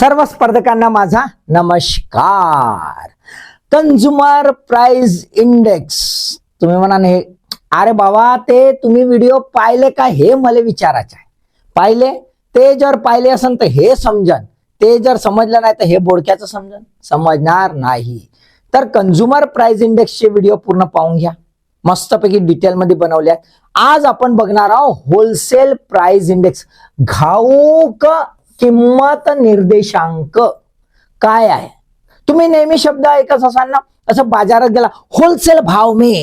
सर्व स्पर्धकांना माझा नमस्कार. कन्झ्युमर प्राइस इंडेक्स तुम्ही म्हणा हे अरे बाबा ते तुम्ही व्हिडिओ पाहिले का? हे मला विचारायचं आहे. पाहिले? ते जर पाहिले असेल तर हे समजन. ते जर समजलं नाही तर हे बोडक्याचं समजन. समजणार नाही. तर कन्झ्युमर प्राइस इंडेक्सचे व्हिडिओ पूर्ण पाहून घ्या. मस्तपैकी डिटेलमध्ये बनवल्यात. आज आपण बघणार आहोत होलसेल प्राइस इंडेक्स घाऊक किंमत निर्देशांक काय आहे? तुम्ही नेहमी शब्द ऐकत असाल ना असं बाजारात गेला होलसेल भाव मे.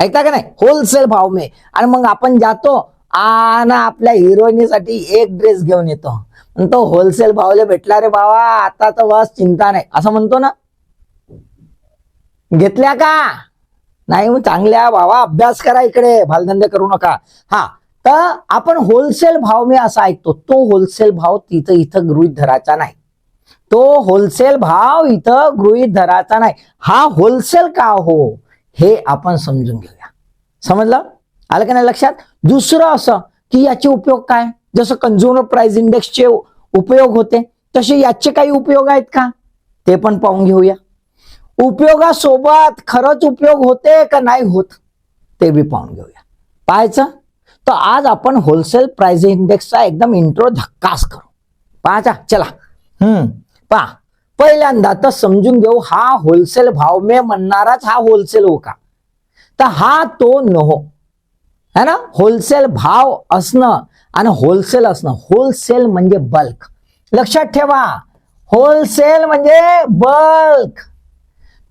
ऐकता का नाही? होलसेल भाव मे. आणि मग आपण जातो आणि आपल्या हिरोईनीसाठी एक ड्रेस घेऊन येतो. म्हणतो होलसेल भावले भेटला रे बाबा आता तर बस चिंता नाही. असं म्हणतो ना. घेतल्या का? नाही मग चांगल्या भावा अभ्यास करा इकडे भालधंदे करू नका. हा तर आपण होलसेल भाव मी असा ऐकतो तो होलसेल भाव तिथं इथं गृहित धरायचा नाही. तो होलसेल भाव इथं गृहित धरायचा नाही. हा होलसेल का हो हे आपण समजून घेऊया. समजलं? आलं का नाही लक्षात? दुसरं असं की याचे उपयोग काय? जसं कन्झ्युमर प्राइस इंडेक्सचे उपयोग होते तसे याचे काही उपयोग आहेत का? ते पण पाहून घेऊया. उपयोगासोबत खरंच उपयोग होते का नाही होत ते बी पाहून घेऊया. पाहायचं? तर आज आपण होलसेल प्राइस इंडेक्सचा एकदम इंट्रो धक्कास करू. पाहायचा चला. हम्म. पहा पहिल्यांदा तर समजून घेऊ हा होलसेल भाव मे म्हणणाराच हा होलसेल हो का? तर हा तो नको है ना? होलसेल भाव असणं आणि होलसेल असणं. होलसेल म्हणजे बल्क लक्षात ठेवा होलसेल म्हणजे बल्क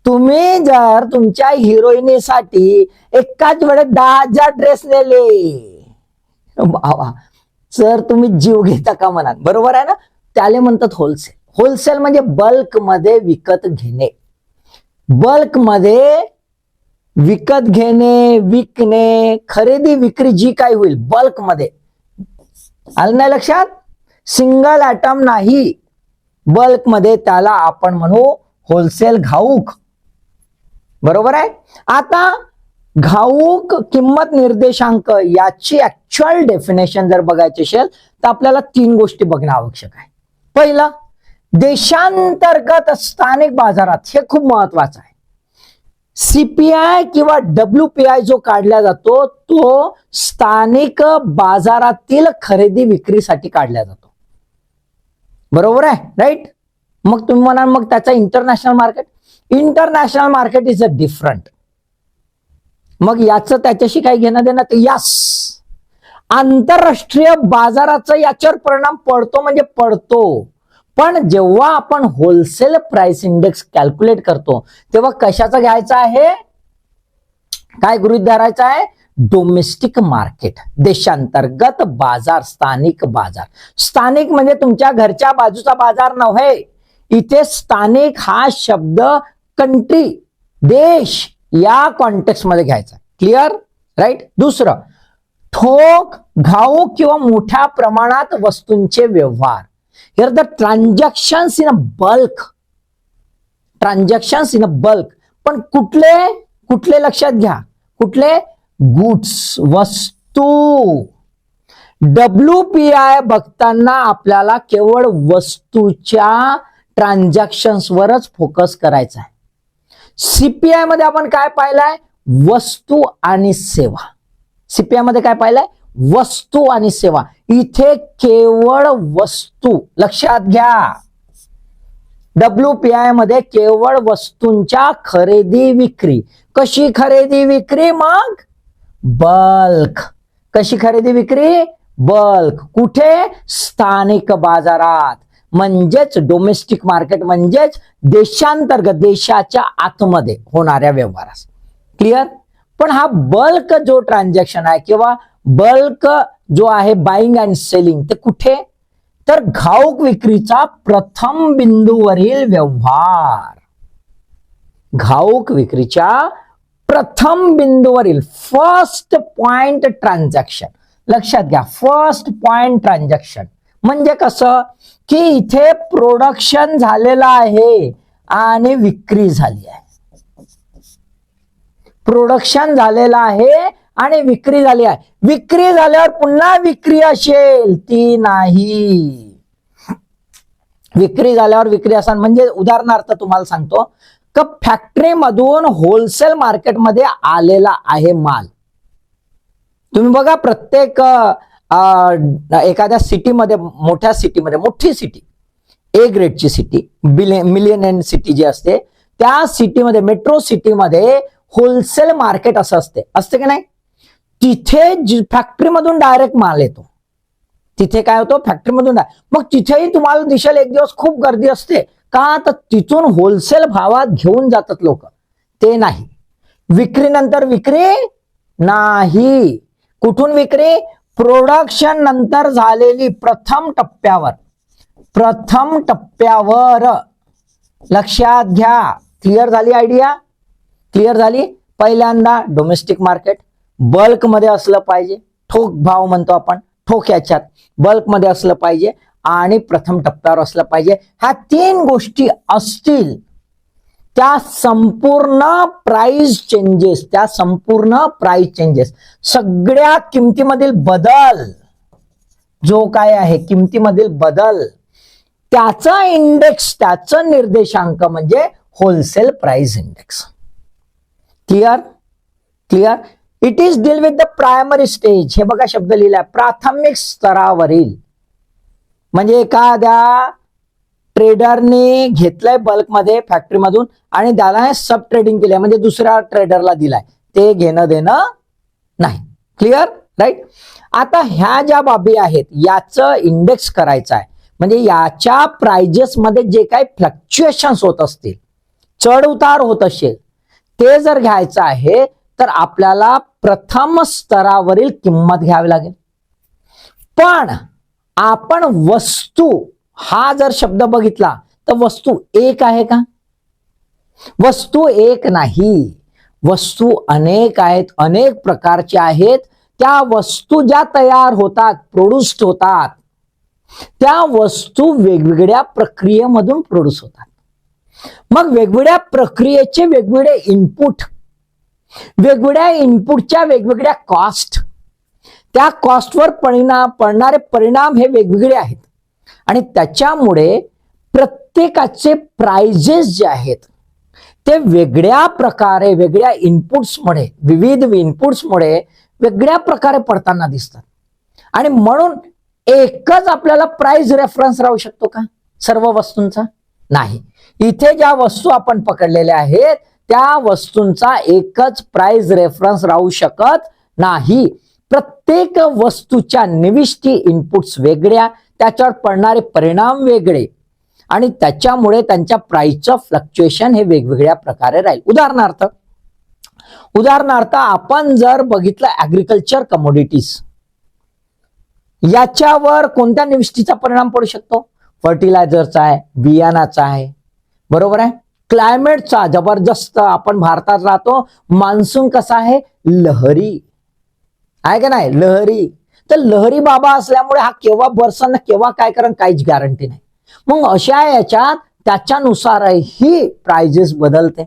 तुम्ही जर तुमच्या हिरोईनीसाठी एकाच वेळेस दहा हजार ड्रेस नेले बाबा सर तुम्ही जीव घेता का म्हणाल? बरोबर आहे ना? त्याला म्हणतात होलसेल होलसेल म्हणजे बल्कमध्ये विकत घेणे. बल्कमध्ये विकत घेणे विकणे खरेदी विक्री जी काय होईल बल्कमध्ये आलं नाही लक्षात? सिंगल आयटम नाही. बल्कमध्ये त्याला आपण म्हणू होलसेल घाऊक. बरोबर आहे? आता घाऊक किंमत निर्देशांक याची ऍक्च्युअल डेफिनेशन जर बघायची असेल तर आपल्याला तीन गोष्टी बघणं आवश्यक आहे. पहिलं देशांतर्गत स्थानिक बाजारात हे खूप महत्वाचं आहे. सीपीआय किंवा डब्ल्यू पी आय जो काढला जातो तो स्थानिक बाजारातील खरेदी विक्रीसाठी काढला जातो. बरोबर आहे राईट मग तुम्ही म्हणाल मग त्याचा international market international market is a different मग याचं त्याच्याशी काही घेणं देणं तर यास. आंतरराष्ट्रीय बाजाराचा याच्यावर परिणाम पडतो म्हणजे पडतो. पण जेव्हा आपण होलसेल प्राइस इंडेक्स कॅल्क्युलेट करतो तेव्हा कशाचं घ्यायचं आहे? काय गृहित धरायचं आहे? डोमेस्टिक मार्केट देशांतर्गत बाजार स्थानिक बाजार. स्थानिक म्हणजे तुमच्या घरच्या बाजूचा बाजार नव्हे. इथे स्थानिक हा शब्द कंट्री देश या कॉन्टेक्स्टमध्ये घ्यायचा. क्लिअर राईट दुसरं ठोक घाऊक किंवा मोठ्या प्रमाणात वस्तूंचे व्यवहार. Here the transactions in a bulk transactions in a bulk पण कुठले? कुठले लक्षात घ्या. कुठले? गुड्स वस्तू. डब्ल्यू पी आय बघताना आपल्याला केवळ वस्तूच्या ट्रान्झॅक्शन्सवरच फोकस करायचा आहे सीपीआयमध्ये आपण काय पाहिलंय? वस्तू आणि सेवा. सीपीआयमध्ये काय पाहिलंय? वस्तू आणि सेवा. इथे केवळ वस्तू. लक्षात घ्या. डब्ल्यू पी आयमध्ये केवळ वस्तूंच्या खरेदी विक्री. कशी खरेदी विक्री? मग बल्क. कशी खरेदी विक्री? बल्क. कुठे? स्थानिक बाजारात. म्हणजेच डोमेस्टिक मार्केट म्हणजेच देशांतर्गत देशाच्या आतमध्ये होणाऱ्या व्यवहारास. क्लिअर पण हा बल्क जो ट्रान्झॅक्शन आहे किंवा बल्क जो आहे बाईंग अँड सेलिंग ते कुठे? तर घाऊक विक्रीचा प्रथम बिंदूवरील व्यवहार. घाऊक विक्रीच्या प्रथम बिंदूवरील फर्स्ट पॉइंट ट्रान्झॅक्शन लक्षात घ्या फर्स्ट पॉइंट ट्रान्झॅक्शन म्हणजे कसं? की इथे प्रोडक्शन झालेलं आहे आणि विक्री झाली आहे. प्रोडक्शन झालेलं आहे आणि विक्री झाली आहे. विक्री झाल्यावर पुन्हा विक्री असेल ती नाही. विक्री झाल्यावर विक्री असाल म्हणजे उदाहरणार्थ तुम्हाला सांगतो का फॅक्टरीमधून होलसेल मार्केटमध्ये आलेला आहे माल. तुम्ही बघा प्रत्येक एखाद्या सिटीमध्ये मोठ्या सिटीमध्ये मोठी सिटी ए ग्रेडची सिटी मिलियन सिटी जी असते त्या सिटीमध्ये मेट्रो सिटीमध्ये होलसेल मार्केट असं असते. असते की नाही? तिथे फॅक्टरीमधून डायरेक्ट माल येतो. तिथे काय होतं? फॅक्टरीमधून मग तिथेही तुम्हाला दिसेल एक दिवस खूप गर्दी असते. का? तर तिथून होलसेल भावात घेऊन जातात लोक. ते नाही. विक्रीनंतर विक्री? नाही. कुठून विक्री? प्रोडक्शन नंतर झालेली प्रथम टप्प्यावर. प्रथम टप्प्यावर. लक्षात घ्या. क्लिअर झाली आयडिया क्लिअर झाली? पहिल्यांदा डोमेस्टिक मार्केट बल्कमध्ये असलं पाहिजे. ठोक भाव म्हणतो आपण. ठोक याच्यात बल्कमध्ये असलं पाहिजे आणि प्रथम टप्प्यावर असलं पाहिजे. ह्या तीन गोष्टी असतील. त्या संपूर्ण प्राइस चेंजेस त्या संपूर्ण प्राइस चेंजेस सगळ्या किमतीमधील बदल जो काय आहे किमतीमधील बदल त्याचा इंडेक्स त्याचं निर्देशांक म्हणजे wholesale price index clear clear it is deal with the primary stage हे बघा शब्द लिहिलाय. प्राथमिक स्तरावरील. म्हणजे एखाद्या ट्रेडरने घेतलंय बल्कमध्ये फॅक्टरीमधून आणि त्याला सब ट्रेडिंग केलंय म्हणजे दुसऱ्या ट्रेडरला दिलाय. ते घेणं देणं नाही. क्लिअर राईट आता ह्या ज्या बाबी आहेत याचं इंडेक्स करायचं आहे. म्हणजे याच्या प्राइजेस मध्ये जे काही फ्लक्च्युएशन्स होत असतील चढ उतार होत असेल ते जर घ्यायचं आहे तर आपल्याला प्रथम स्तरावरील किंमत घ्यावी लागेल. पण आपण वस्तू हा जर शब्द बघितला तर वस्तू एक आहे का? वस्तू एक नाही. वस्तू अनेक आहेत अनेक प्रकारच्या आहेत. त्या वस्तू ज्या तयार होतात प्रोड्युस्ड होतात त्या वस्तू वेगवेगळ्या प्रक्रियेमधून प्रोड्यूस होतात. मग वेगवेगळ्या प्रक्रियेचे वेगवेगळे इनपुट वेगवेगळ्या इनपुटच्या वेगवेगळ्या कॉस्ट त्या कॉस्टवर परिणाम पडणारे परिणाम हे वेगवेगळे आहेत. आणि त्याच्यामुळे प्रत्येकाचे प्राइजेस जे आहेत ते वेगळ्या प्रकारे वेगळ्या इनपुट्समुळे विविध इनपुट्समुळे वेगळ्या प्रकारे पडताना दिसतात. आणि म्हणून एकच आपल्याला प्राइस रेफरन्स राहू शकतो का? सर्व वस्तूंचा? नाही. इथे ज्या वस्तू आपण पकडलेल्या आहेत त्या वस्तूंचा एकच प्राइस रेफरन्स राहू शकत नाही. प्रत्येक वस्तूच्या निविष्टी इनपुट्स वेगळ्या त्याच्यावर पडणारे परिणाम वेगळे. आणि त्याच्यामुळे त्यांच्या प्राईसचं फ्लक्च्युएशन हे वेगवेगळ्या प्रकारे राहील. उदाहरणार्थ उदाहरणार्थ आपण जर बघितलं ऍग्रिकल्चर कमोडिटीज याच्यावर कोणत्या निविष्टीचा परिणाम पडू शकतो? फर्टिलायझरचा आहे बियाणाचा आहे. बरोबर आहे? क्लायमेटचा जबरदस्त आपण भारतात राहतो मान्सून कसा आहे? लहरी. आहे का नाही? लहरी. तर लहरी बाबा असल्यामुळे हा केव्हा बरसन केव्हा काय करण काहीच गॅरंटी नाही. मग अशा याच्यात त्याच्यानुसारही प्राइजेस बदलते.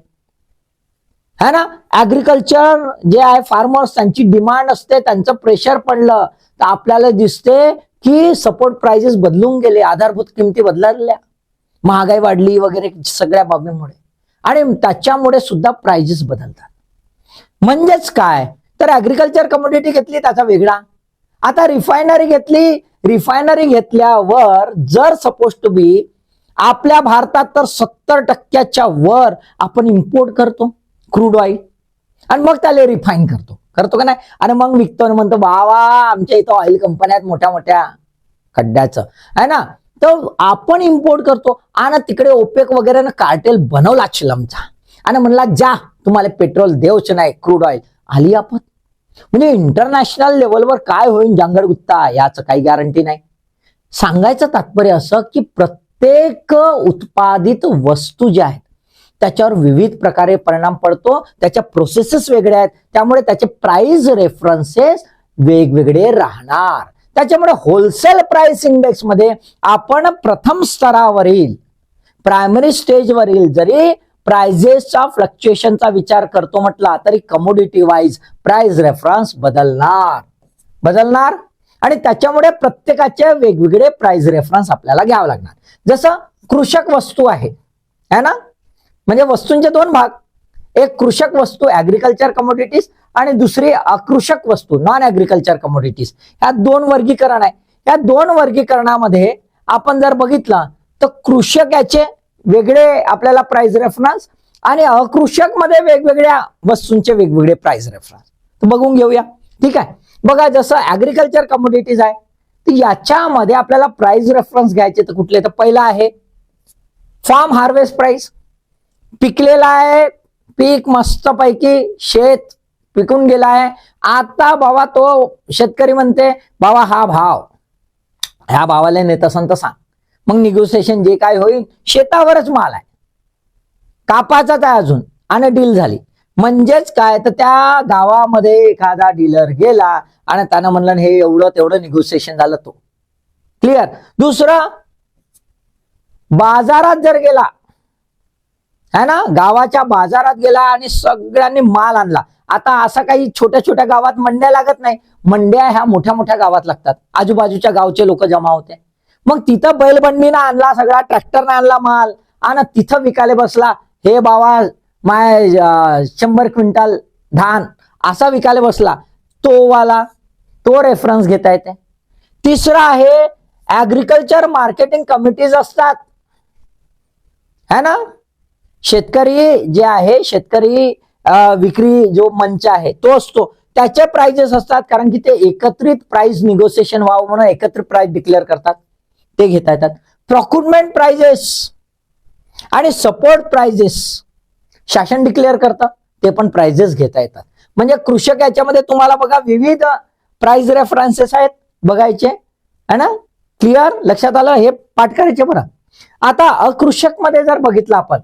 है ना? ऍग्रिकल्चर जे आहे फार्मर्स त्यांची डिमांड असते त्यांचं प्रेशर पडलं तर आपल्याला दिसते की सपोर्ट प्राइजेस बदलून गेले आधारभूत किमती बदलल्या. महागाई वाढली वगैरे सगळ्या बाबींमुळे. आणि त्याच्यामुळे सुद्धा प्राइजेस बदलतात. म्हणजेच काय? तर ऍग्रिकल्चर कमोडिटी घेतली त्याचा वेगळा. आता रिफायनरी घेतली. रिफायनरी घेतल्यावर जर सपोज टू बी आपल्या भारतात तर सत्तर टक्क्याच्या वर आपण इम्पोर्ट करतो क्रूड ऑइल आणि मग त्याला रिफाईन करतो. करतो का नाही? आणि मग विकतो आणि म्हणतो बावा आमच्या इथं ऑइल कंपन्या आहेत मोठ्या मोठ्या. खड्ड्याचं. आहे ना? तर आपण इम्पोर्ट करतो. आणि तिकडे ओपेक वगैरे ना कार्टेल बनवला चिलमचा आणि म्हणला जा तुम्हाला पेट्रोल देऊच नाही क्रूड ऑइल आली आपण म्हणजे इंटरनॅशनल लेवलवर काय होईल जांगडगुत्ता याचं काही गॅरंटी नाही. सांगायचं तात्पर्य असं की प्रत्येक उत्पादित वस्तू ज्या आहेत त्याच्यावर विविध प्रकारे परिणाम पडतो त्याच्या प्रोसेसेस वेगळ्या आहेत त्यामुळे त्याचे प्राइस रेफरन्सेस वेगवेगळे राहणार. त्याच्यामुळे होलसेल प्राइस इंडेक्समध्ये आपण प्रथम स्तरावरील प्रायमरी स्टेजवरील जरी प्रायझेसच्या फ्लक्च्युएशनचा विचार करतो म्हटला तरी कमोडिटी वाईज प्राइस रेफरन्स बदलणार. बदलणार. आणि त्याच्यामुळे प्रत्येकाचे वेगवेगळे प्राइस रेफरन्स आपल्याला घ्यावं लागणार. जसं कृषक वस्तू आहे है ना? म्हणजे वस्तूंचे दोन भाग. एक कृषक वस्तू ऍग्रिकल्चर कमोडिटीज आणि दुसरी अकृषक वस्तू नॉन ऍग्रिकल्चर कमोडिटीज ह्या दोन वर्गीकरण आहे. या दोन वर्गीकरणामध्ये आपण जर बघितलं तर कृषक याचे वेगळे आपल्याला प्राइस रेफरन्स आणि अकृषकमध्ये वेगवेगळ्या वस्तूंचे वेगवेगळे प्राइस रेफरन्स तर बघून घेऊया. ठीक आहे? बघा जसं ऍग्रिकल्चर कमोडिटीज आहे तर याच्यामध्ये आपल्याला प्राइस रेफरन्स घ्यायचे तर कुठले? तर पहिला आहे फार्म हार्वेस्ट प्राइस पिकलेला आहे पीक मस्तपैकी शेत पिकून गेला आहे. आता बाबा तो शेतकरी म्हणते बाबा हा भाव. ह्या भावाला नेत असन तर सांग. मग निगोसिएशन जे काय होईल शेतावरच माल आहे. कापाचाच आहे अजून आणि डील झाली. म्हणजेच काय तर त्या गावामध्ये एखादा डीलर गेला आणि त्यानं म्हणलं हे एवढं तेवढं निगोसिएशन झालं तो. क्लिअर दुसरं बाजारात जर गेला है ना गावाच्या बाजारात गेला आणि सगळ्यांनी माल आणला. आता असं काही छोट्या छोट्या गावात मंड्या लागत नाही. मंड्या ह्या मोठ्या मोठ्या गावात लागतात. आजूबाजूच्या गावचे लोक जमा होते. मग तिथं बैलबंडीनं आणला सगळा ट्रॅक्टरनं आणला माल आणि तिथं विकायला बसला. हे बाबा माय शंभर क्विंटल धान असा विकायला बसला. तो वाला तो रेफरन्स घेता येते. तिसरा आहे ऍग्रिकल्चर मार्केटिंग कमिटीज असतात. है ना? शेतकरी जे आहे शेतकरी विक्री जो मंच आहे तो असतो. त्याचे प्राइजेस असतात कारण की ते एकत्रित प्राइस निगोसिएशन व्हावं म्हणून एकत्रित प्राइस डिक्लेअर करतात. ते घेता येतात. प्रॉक्युटमेंट प्राइजेस आणि सपोर्ट प्राइजेस शासन डिक्लेअर करतं ते पण प्राइजेस घेता येतात. म्हणजे कृषक याच्यामध्ये तुम्हाला बघा विविध प्राइस रेफरन्सेस आहेत बघायचे. है ना? क्लिअर लक्षात आलं? हे पाठ करायचे बरं. आता अकृषकमध्ये जर बघितलं आपण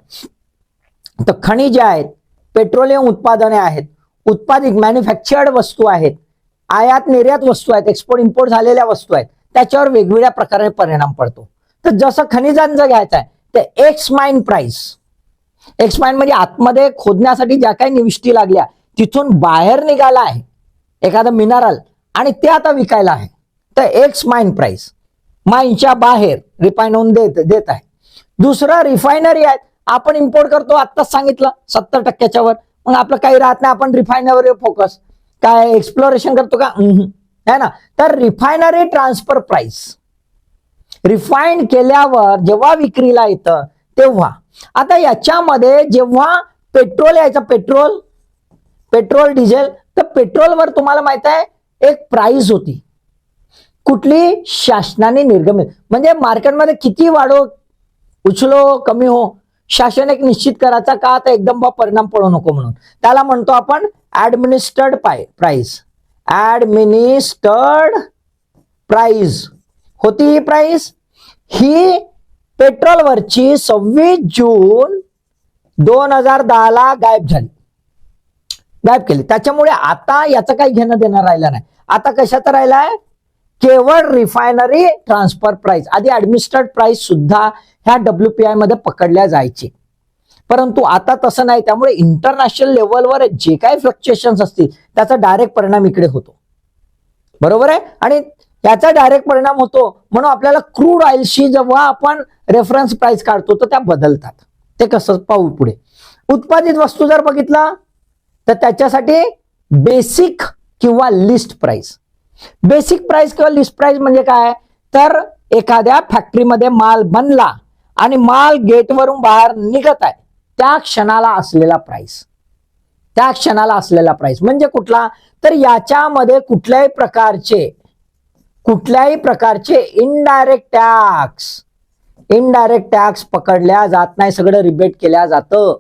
तर खनिजे आहेत पेट्रोलियम उत्पादने आहेत उत्पादित मॅन्युफॅक्चर्ड वस्तू आहेत आयात निर्यात वस्तू आहेत एक्सपोर्ट इम्पोर्ट झालेल्या वस्तू आहेत. त्याच्यावर वेगवेगळ्या प्रकारे परिणाम पडतो. तर जसं खनिजांचं घ्यायचं आहे तर ex mine price ex mine म्हणजे आतमध्ये खोदण्यासाठी ज्या काही निविष्टी लागल्या तिथून बाहेर निघाला आहे एखादं मिनरल आणि ते आता विकायला आहे. तर एक्स माइन प्राइस माइनच्या बाहेर रिफाईन होऊन देत देत आहे. दुसरं रिफायनरी आहेत आपण इम्पोर्ट करतो आत्ताच सांगितलं सत्तर टक्क्याच्या वर मग आपलं काही राहत नाही आपण रिफायनरीवर फोकस काय एक्सप्लोरेशन करतो का? है ना? तर रिफायनरी ट्रान्सफर प्राइस रिफाईन केल्यावर जेव्हा विक्रीला येतं तेव्हा. आता याच्यामध्ये जेव्हा पेट्रोल यायचं पेट्रोल पेट्रोल डिझेल तर पेट्रोलवर तुम्हाला माहीत आहे एक प्राइस होती. कुठली? शासनाने निर्गमित म्हणजे मार्केटमध्ये किती वाढो उचलो कमी हो. शासन एक निश्चित करायचा का? तर एकदम परिणाम पडू नको म्हणून. त्याला म्हणतो आपण ऍडमिनिस्टर्ड पाय प्राइस ॲडमिनिस्टर्ड प्राईज. होती ही प्राईज? ही पेट्रोलवरची सव्वीस जून दोन हजार दहाला गायब झाली. गायब केली. त्याच्यामुळे आता याचं काही घेणं देणं राहिलं नाही. आता कशाचं राहिलाय? केवळ रिफायनरी ट्रान्सफर प्राईस आधी ऍडमिनिस्टर्ड प्राईस सुद्धा ह्या डब्ल्यू पी आयमध्ये पकडल्या जायची. परंतु आता तसं नाही. त्यामुळे इंटरनॅशनल लेवलवर जे काही फ्लक्च्युएशन असतील त्याचा डायरेक्ट परिणाम इकडे होतो. बरोबर आहे? आणि त्याचा डायरेक्ट परिणाम होतो म्हणून आपल्याला क्रूड ऑइलशी जेव्हा आपण रेफरन्स प्राइस काढतो तर त्या बदलतात. ते कसं? पाहू पुढे. उत्पादित वस्तू जर बघितला तर त्याच्यासाठी बेसिक किंवा लिस्ट प्राइस बेसिक प्राइस किंवा लिस्ट प्राइस म्हणजे काय? तर एखाद्या फॅक्टरीमध्ये माल बनला आणि माल गेटवरून बाहेर निघत आहे. त्या क्षणाला असलेला प्राइस त्या क्षणाला असलेला प्राइस म्हणजे कुठला? तर याच्यामध्ये कुठल्याही प्रकारचे कुठल्याही प्रकारचे इनडायरेक्ट टॅक्स इनडायरेक्ट टॅक्स पकडल्या जात नाही सगळं रिबेट केल्या जातं.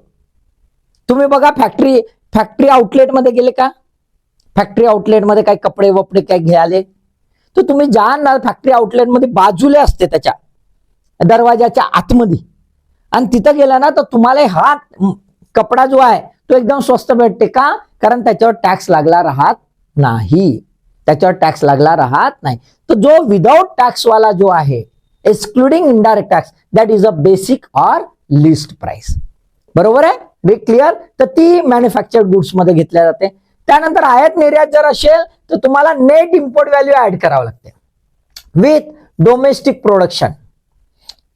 तुम्ही बघा फॅक्टरी फॅक्टरी आउटलेटमध्ये गेले का? फॅक्टरी आउटलेटमध्ये काही कपडे वपडे काही घ्याले तर तुम्ही जाल ना फॅक्टरी आउटलेटमध्ये बाजूला असते त्याच्या दरवाजाच्या आतमध्ये. आणि तिथं गेला ना तर तुम्हाला हा कपडा जो आहे तो एकदम स्वस्त भेटते. का? कारण त्याच्यावर टॅक्स लागला राहत नाही. त्याच्यावर टॅक्स लागला राहत नाही. तर जो विदाउट टॅक्स वाला जो आहे excluding indirect tax that is a basic or list price बरोबर आहे? वे क्लिअर तर ती मॅन्युफॅक्चर्ड गुड्समध्ये घेतल्या जाते. त्यानंतर आयात निर्यात जर असेल तर तुम्हाला नेट इम्पोर्ट व्हॅल्यू ऍड करावं लागते. विथ डोमेस्टिक प्रोडक्शन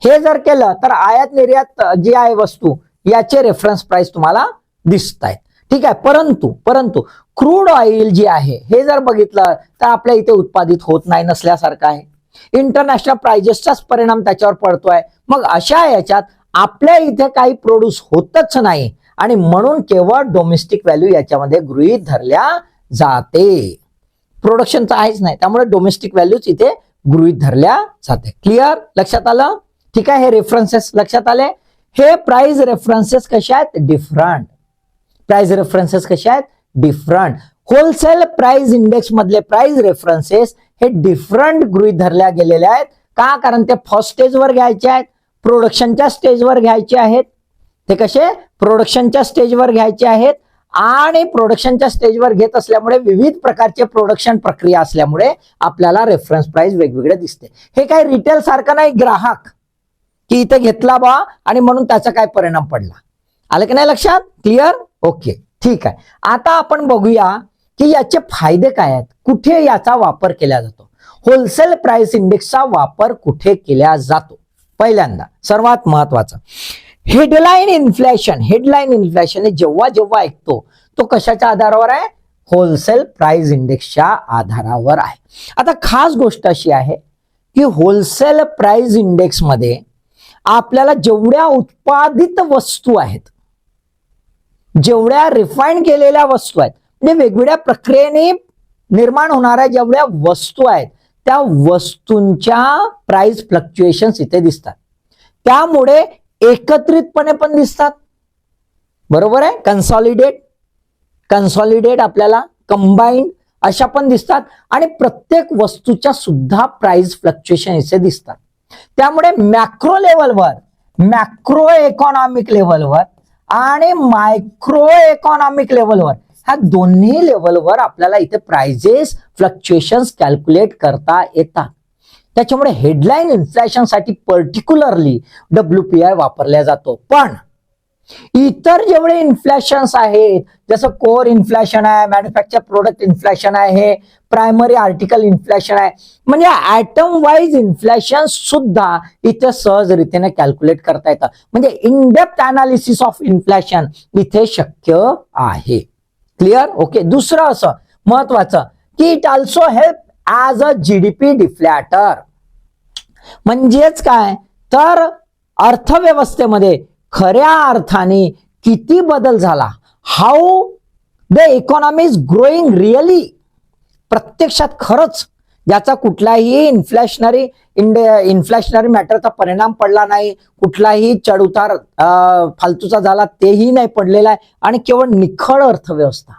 हे जर केलं तर आयात निर्यात जी आहे वस्तू याचे रेफरन्स प्राइस तुम्हाला दिसत आहेत ठीक आहे परंतु परंतु क्रूड ऑइल जी आहे हे जर बघितलं तर आपल्या इथे उत्पादित होत नाही नसल्यासारखं आहे. इंटरनॅशनल प्राइजेसचाच परिणाम त्याच्यावर पडतोय. मग अशा याच्यात आपल्या इथे काही प्रोड्यूस होतच नाही आणि म्हणून केवळ डोमेस्टिक व्हॅल्यू याच्यामध्ये गृहीत धरल्या जाते. प्रोडक्शनचं आहेच नाही त्यामुळे डोमेस्टिक व्हॅल्यूच इथे गृहीत धरल्या जाते. क्लिअर लक्षात आलं? ठीक आहे हे रेफरन्सेस लक्षात आले. हे प्राइस रेफरन्सेस कसे आहेत? डिफरंट प्राइस रेफरन्सेस कसे आहेत? डिफरंट होलसेल प्राइस इंडेक्स मधले प्राइस रेफरन्सेस हे डिफरंट गृहीत धरल्या गेलेले आहेत. का? कारण ते फर्स्ट स्टेजवर घ्यायचे आहेत. प्रोडक्शनच्या स्टेजवर घ्यायचे आहेत. ते कसे? प्रोडक्शनच्या स्टेजवर घ्यायचे आहेत. आणि प्रोडक्शनच्या स्टेजवर घेत असल्यामुळे विविध प्रकारचे प्रोडक्शन प्रक्रिया असल्यामुळे आपल्याला रेफरन्स प्राइस वेगवेगळे दिसते. हे काही रिटेल सारखं नाही ग्राहक. की इथं घेतला बा आणि म्हणून त्याचा काय परिणाम पडला. आलं की नाही लक्षात? क्लिअर ओके ठीक आहे. आता आपण बघूया की याचे फायदे काय आहेत? कुठे याचा वापर केला जातो? होलसेल प्राइस इंडेक्सचा वापर कुठे केला जातो? पहिल्यांदा सर्वात महत्वाचं. हेडलाईन इन्फ्लेशन हेडलाईन इन्फ्लेशन हे जेव्हा जेव्हा ऐकतो तो कशाच्या आधारावर आहे? होलसेल प्राइस इंडेक्सच्या आधारावर आहे. आता खास गोष्ट अशी आहे की होलसेल प्राइस इंडेक्समध्ये आपल्याला जेवढ्या उत्पादित वस्तू आहेत जेवढ्या रिफाईन केलेल्या वस्तू आहेत म्हणजे वेगवेगळ्या प्रक्रियेने निर्माण होणाऱ्या जेवढ्या वस्तू आहेत त्या वस्तूंच्या प्राइस फ्लक्च्युएशन इथे दिसतात. त्यामुळे एकत्रितपणे पण दिसतात. बरोबर आहे? कन्सॉलिडेट कन्सॉलिडेट आपल्याला कंबाईंड अशा पण दिसतात. आणि प्रत्येक वस्तूच्या सुद्धा प्राइस फ्लक्च्युएशन इथे दिसतात. त्यामुळे मॅक्रो लेवलवर मॅक्रो इकॉनॉमिक लेवलवर आणि मायक्रो इकॉनॉमिक लेवलवर ह्या दोन्ही लेवलवर आपल्याला इथे प्राइजेस फ्लक्च्युएशन कॅल्क्युलेट करता येतात. त्याच्यामुळे हेडलाईन इन्फ्लेशनसाठी पर्टिक्युलरली डब्ल्यू पी आय वापरला जातो. पण इतर जेवढे इन्फ्लेशन्स आहेत जसं कोर इन्फ्लेशन आहे मॅन्युफॅक्चर प्रोडक्ट इन्फ्लेशन आहे प्रायमरी आर्टिकल इन्फ्लेशन आहे म्हणजे ऍटम वाईज इन्फ्लेशन सुद्धा इथे सहजरीतीने कॅल्क्युलेट करता येतं. म्हणजे इनडेप्थ अनालिसिस ऑफ इन्फ्लेशन इथे शक्य आहे. क्लिअर ओके दुसरं असं महत्वाचं की it also help as a GDP deflator म्हणजेच काय? तर अर्थव्यवस्थेमध्ये खऱ्या अर्थाने किती बदल झाला? How the economy is growing really प्रत्यक्षात खरंच याचा कुठलाही इन्फ्लॅशनरी इंड इन्फ्लॅशनरी मॅटरचा परिणाम पडला नाही. कुठलाही चढउतार फालतूचा झाला तेही नाही पडलेला आहे. आणि केवळ निखळ अर्थव्यवस्था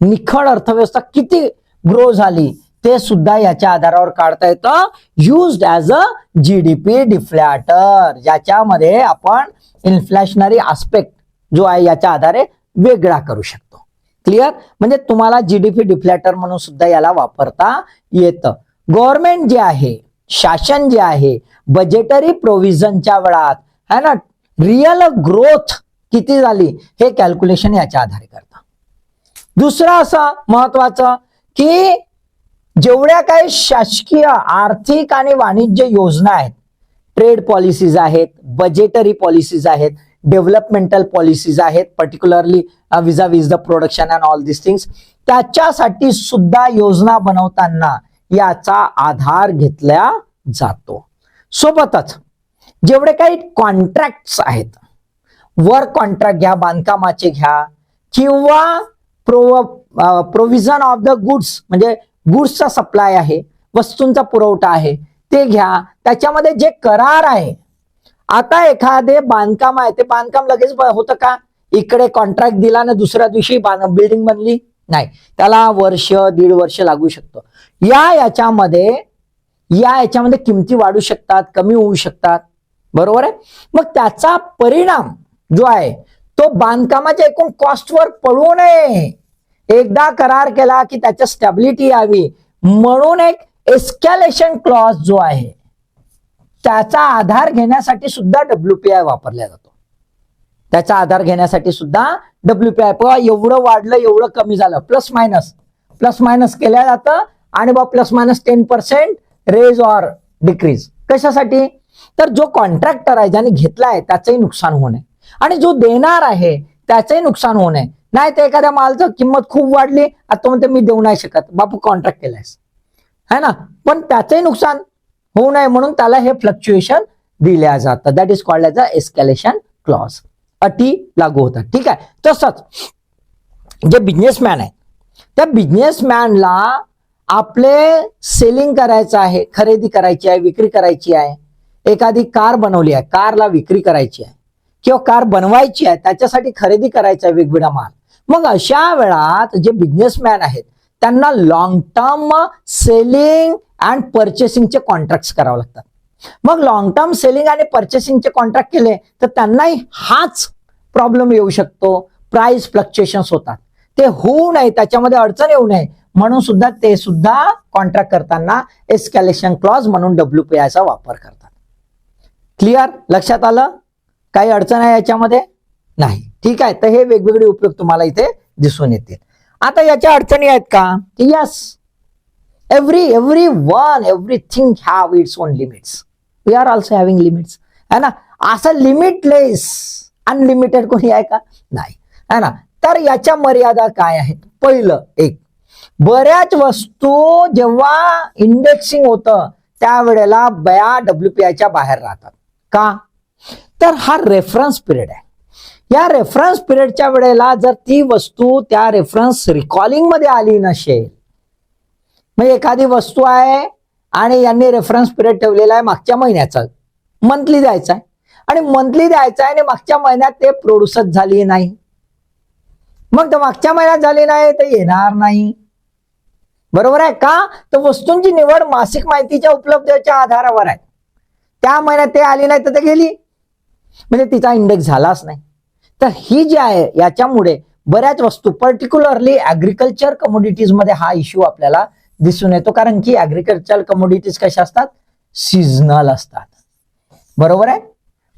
निखळ अर्थव्यवस्था किती ग्रो झाली? ते सुद्धा याच्या आधारावर काढता येतं. Used as a GDP deflator ज्याच्यामध्ये आपण इन्फ्लॅशनरी आस्पेक्ट जो आहे याच्या आधारे वेगळा करू शकतो. क्लिअर म्हणजे तुम्हाला जीडीपी डिफ्लॅटर म्हणून सुद्धा याला वापरता येतं. गव्हर्नमेंट जे आहे शासन जे आहे बजेटरी प्रोव्हिजनच्या वेळात है ना? रिअल ग्रोथ किती झाली? हे कॅल्क्युलेशन याच्या आधारे करतं. दुसरं असं महत्वाचं की जेवढ्या काही शासकीय आर्थिक आणि वाणिज्य योजना आहेत ट्रेड पॉलिसीज आहेत बजेटरी पॉलिसीज आहेत डेव्हलपमेंटल पॉलिसीज आहेत particularly vis-a-vis the production and all this things त्याच्यासाठी सुद्धा योजना बनवताना याचा आधार घेतला जातो. सोबतच जेवढे काही कॉन्ट्रॅक्ट्स आहेत वर्क कॉन्ट्रॅक्ट घ्या बांधकामाचे घ्या किंवा pro provision of the goods म्हणजे गुड्सचा सप्लाय आहे वस्तूंचा पुरवठा आहे ते घ्या. त्याच्यामध्ये जे करार आहे आता एखादे बांधकाम आहे ते बांधकाम लगेच होतं का? इकडे कॉन्ट्रॅक्ट दिला ना दुसऱ्या दिवशी बिल्डिंग बनली? नाही. त्याला वर्ष दीड वर्ष लागू शकतं. या याच्यामध्ये या याच्यामध्ये किमती वाढू शकतात कमी होऊ शकतात. बरोबर आहे? मग त्याचा परिणाम जो आहे तो बांधकामाच्या एकूण कॉस्टवर पडू नये. एकदा करार केला की त्याच्या स्टॅबिलिटी यावी. म्हणून एक एस्कॅलेशन क्लॉज जो आहे त्याचा आधार घेण्यासाठी सुद्धा डब्ल्यूपीआय वापरला जातो. त्याचा आधार घेण्यासाठी सुद्धा डब्ल्यूपीआय एवढं वाढलं एवढं कमी झालं. प्लस मायनस प्लस मायनस केल्या जातं आणि बा plus minus ten percent raise or decrease कशासाठी? तर जो कॉन्ट्रॅक्टर आहे ज्याने घेतलाय त्याचंही नुकसान होणे आणि जो देणार आहे त्याचंही नुकसान होऊ नये. नाही तर एखाद्या मालचं किंमत खूप वाढली आता म्हणते मी देऊ नाही शकत. बापू कॉन्ट्रॅक्ट केलायस. है ना? पण त्याचंही नुकसान होऊ नये म्हणून त्याला हे फ्लक्च्युएशन दिल्या जातं that is called as a escalation clause अटी लागू होतात. ठीक आहे? तसंच जे बिझनेसमॅन आहे त्या बिझनेसमॅनला आपले सेलिंग करायचं आहे खरेदी करायची आहे विक्री करायची आहे एखादी कार बनवली आहे कारला विक्री करायची आहे किंवा कार बनवायची आहे त्याच्यासाठी खरेदी करायचा आहे वेगवेगळा माल. मग अशा वेळात जे बिझनेसमॅन आहेत त्यांना लॉंग टर्म सेलिंग अँड परचेसिंगचे कॉन्ट्रॅक्ट करावे लागतात. मग लॉंग टर्म सेलिंग आणि परचेसिंगचे कॉन्ट्रॅक्ट केले तर त्यांनाही हाच प्रॉब्लेम येऊ शकतो. प्राइस फ्लक्च्युएशन्स होतात. ते होऊ नये त्याच्यामध्ये अडचण येऊ नये. म्हणून सुद्धा ते सुद्धा कॉन्ट्रॅक्ट करताना एस्कॅलेशन क्लॉज म्हणून डब्ल्यू पी चा वापर करतात. क्लिअर लक्षात आलं? काही अडचण आहे याच्यामध्ये? नाही. ठीक आहे? तर हे वेगवेगळे उपयोग तुम्हाला इथे दिसून येतील. आता याच्या अडचणी आहेत का? Yes every every one everything have its own limits we are also having limits है ना? असं लिमिटलेस अनलिमिटेड कोणी आहे का? नाही. है ना? तर याच्या मर्यादा काय आहेत? पहिलं एक बऱ्याच वस्तू जेव्हा इंडेक्सिंग होतं त्यावेळेला बया डब्ल्यू पी आयच्या बाहेर राहतात. का? तर हा रेफरन्स पिरियड आहे. या रेफरन्स पिरियडच्या वेळेला जर ती वस्तू त्या रेफरन्स रिकॉलिंगमध्ये आली नसेल म्हणजे एखादी वस्तू आहे आणि यांनी रेफरन्स पिरियड ठेवलेला आहे मागच्या महिन्याचा मंथली द्यायचा आहे. आणि मंथली द्यायचा आहे आणि मागच्या महिन्यात ते प्रोड्युसच झाली नाही. मग तर मागच्या महिन्यात झाली नाही तर येणार नाही. बरोबर आहे का? तर वस्तूंची निवड मासिक माहितीच्या उपलब्धतेच्या आधारावर आहे. त्या महिन्यात ते आली नाही तर ते गेली. म्हणजे तिचा इंडेक्स झालाच नाही. तर ही जी आहे याच्यामुळे बऱ्याच वस्तू पर्टिक्युलरली ऍग्रिकल्चर कमोडिटीजमध्ये हा इश्यू आपल्याला दिसून येतो. कारण की ऍग्रिकल्चर कमोडिटीज कशा असतात? सीझनल असतात. बरोबर आहे?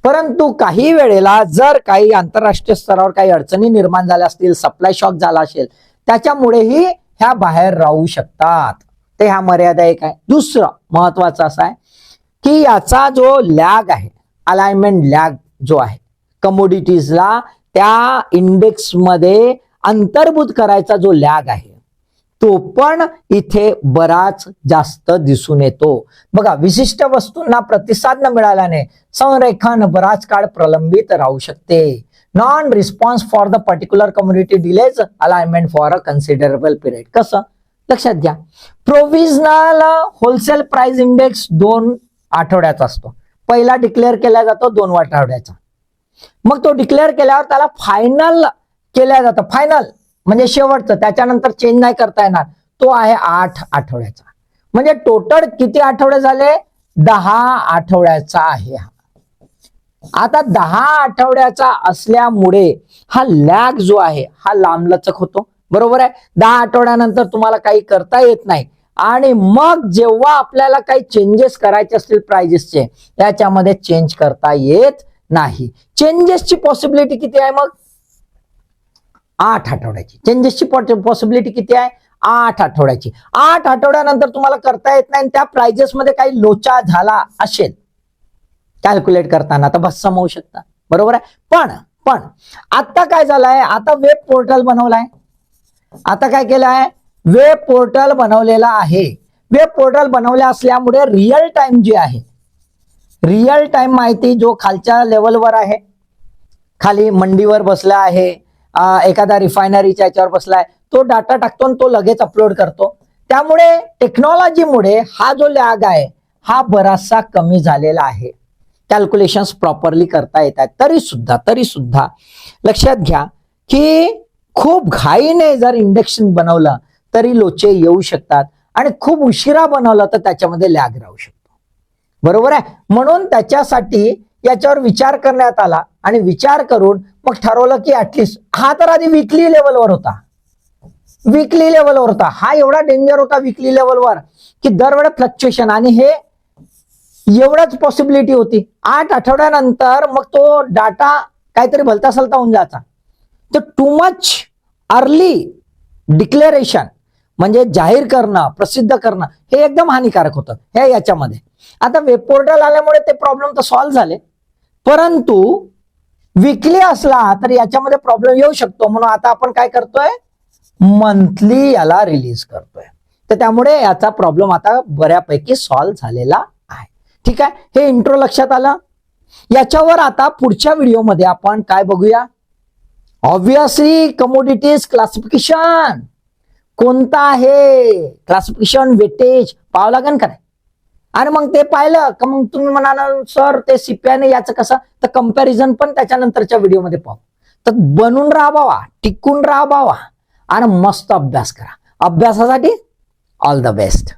परंतु काही वेळेला जर काही आंतरराष्ट्रीय स्तरावर काही अडचणी निर्माण झाल्या असतील सप्लाय शॉक झाला असेल त्याच्यामुळेही ह्या बाहेर राहू शकतात. ते ह्या मर्यादा एक आहे. दुसरं महत्वाचं असं आहे की याचा जो लॅग आहे अलाइनमेंट लॅग जो आहे कमोडिटीजला त्या इंडेक्समध्ये अंतर्भूत करायचा जो लॅग आहे तो पण इथे बराच जास्त दिसून येतो. बघा विशिष्ट वस्तूंना प्रतिसाद न मिळाल्याने संरेखन बराच काळ प्रलंबित राहू शकते. Non response for the particular community delays alignment for a considerable period कसं? लक्षात घ्या. प्रोव्हिजनल होलसेल प्राइस इंडेक्स दोन आठवड्याचा असतो. पहिला डिक्लेअर केला जातो दोन आठवड्याचा. मग तो डिक्लेअर केल्यावर त्याला फायनल केल्या जातं. फायनल म्हणजे शेवटचं. त्याच्यानंतर चेंज नाही करता येणार. तो आहे आठ आठवड्याचा. म्हणजे टोटल किती आठवडे झाले? दहा आठवड्याचा आहे हा. आता दहा आठवड्याचा असल्यामुळे हा लॅग जो आहे हा लांबलचक होतो. बरोबर आहे? दहा आठवड्यानंतर तुम्हाला काही करता येत नाही. आणि मग जेव्हा आपल्याला काही चेंजेस करायचे असतील प्राइजेसचे त्याच्यामध्ये चेंज करता येत नाही. चेंजेसची पॉसिबिलिटी किती आहे मग? आठ आठवड्याची. चेंजेसची पॉसिबिलिटी किती आहे? आठ आठवड्याची. आठ आठवड्यानंतर तुम्हाला करता येत नाही आणि त्या प्राइजेस मध्ये काही लोचा झाला असेल. कॅल्क्युलेट करताना तर भस्सम होऊ शकता. बरोबर आहे? पण पण आता काय झालंय? आता वेब पोर्टल बनवलाय. आता काय केलं आहे वेब पोर्टल बनवलेला आहे. वेब पोर्टल बनवले असल्यामुळे रिअल टाइम जे आहे रिअल टाइम माहिती जो खालच्या लेवलवर आहे. खाली मंडीवर बसला आहे एखादा रिफायनरीच्या याच्यावर बसलाय तो डाटा टाकतो आणि तो लगेच अपलोड करतो. त्यामुळे टेक्नॉलॉजीमुळे हा जो लॅग आहे हा बराचसा कमी झालेला आहे. कॅल्क्युलेशन्स प्रॉपरली करता येतात तरी सुद्धा तरी सुद्धा. लक्षात घ्या की खूप घाईने जर इंडक्शन बनवलं तरी लोचे येऊ शकतात. आणि खूप उशिरा बनवलं तर त्याच्यामध्ये लॅग राहू शकतो. बरोबर आहे? म्हणून त्याच्यासाठी याच्यावर विचार करण्यात आला आणि विचार करून मग ठरवलं की ऍटलिस्ट हा तर आधी विकली लेवलवर होता. विकली लेवलवर होता. हा एवढा डेंजर होता विकली लेवलवर की दरवेळा फ्लक्च्युएशन आणि हे एवढंच पॉसिबिलिटी होती. आठ आठवड्यानंतर मग तो डाटा काहीतरी भलता सलता होऊन जायचा. तर टू मच अर्ली डिक्लेरेशन म्हणजे जाहीर करणं प्रसिद्ध करणं हे एकदम हानिकारक होतं. हे याच्यामध्ये. आता वेब पोर्टल आल्यामुळे ते प्रॉब्लेम तर सॉल्व्ह झाले. परंतु विकली असला तर याच्यामध्ये प्रॉब्लेम येऊ शकतो. म्हणून आता आपण काय करतोय? मंथली याला रिलीज करतोय. तर त्यामुळे याचा प्रॉब्लेम आता बऱ्यापैकी सॉल्व्ह झालेला आहे. ठीक आहे? हे इंट्रो लक्षात आलं? याच्यावर आता पुढच्या व्हिडिओमध्ये आपण काय बघूया? ऑब्विसली कमोडिटीज क्लासिफिकेशन कोणता आहे? क्लासिफिकेशन वेटेज पाहावं लागेल का नाही? आणि मग ते पाहिलं का मग तुम्ही म्हणाल सर ते सीपीआयने याचं कसं? तर कंपॅरिझन पण त्याच्यानंतरच्या व्हिडिओमध्ये पाहू. तर बनून राहा बावा टिकून राहा बावा आणि मस्त अभ्यास करा. अभ्यासासाठी ऑल द बेस्ट